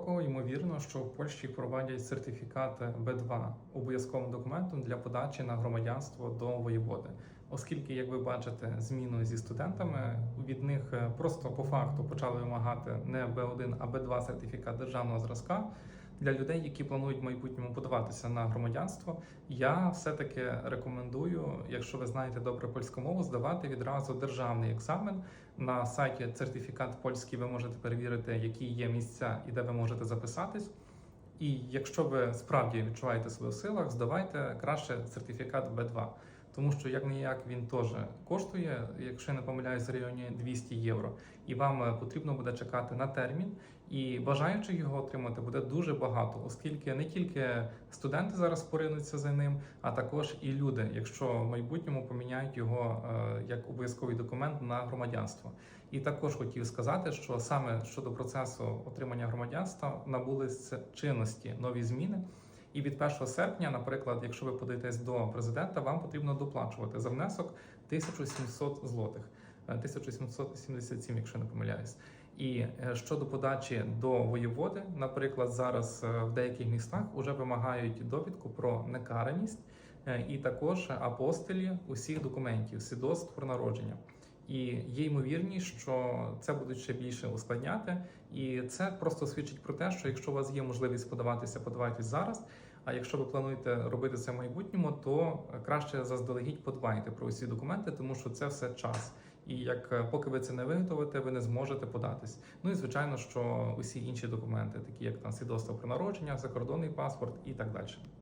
року ймовірно, що в Польщі впровадять сертифікат Б2 обов'язковим документом для подачі на громадянство до воєводи. Оскільки, як ви бачите, зміну зі студентами від них е, просто по факту почали вимагати не Б1, а Б2 сертифікат державного зразка. Для людей, які планують в майбутньому подаватися на громадянство, я все-таки рекомендую, якщо ви знаєте добре польську мову, здавати відразу державний екзамен на сайті сертифікат польський. Ви можете перевірити, які є місця і де ви можете записатись. І якщо ви справді відчуваєте себе в силах, здавайте краще сертифікат Б2. Тому що як ніяк він теж коштує, якщо я не помиляюсь, в районі 200 євро, і вам е, потрібно буде чекати на термін. І бажаючих його отримати буде дуже багато, оскільки не тільки студенти зараз поринуться за ним, а також і люди, якщо в майбутньому поміняють його е, як обов'язковий документ на громадянство. І також хотів сказати, що саме щодо процесу отримання громадянства набули чинності нові зміни. І від 1 серпня, наприклад, якщо ви подаєтесь до президента, вам потрібно доплачувати за внесок 1700 злотих, Е, 1777, якщо не помиляюсь. І е, щодо подачі до воєводи, наприклад, зараз е, в деяких містах вже вимагають довідку про некараність е, і також апостилі усіх документів, свідоцтв про народження. І є ймовірність, що це будуть ще більше ускладняти, і це просто свідчить про те, що якщо у вас є можливість подаватися, подавайтесь зараз. А якщо ви плануєте робити це в майбутньому, то краще заздалегідь подбайте про усі документи, тому що це все час. І як е, поки ви це не виготовите, ви не зможете податись. Ну і звичайно, що усі інші документи, такі як там свідоцтво про народження, закордонний паспорт і так далі.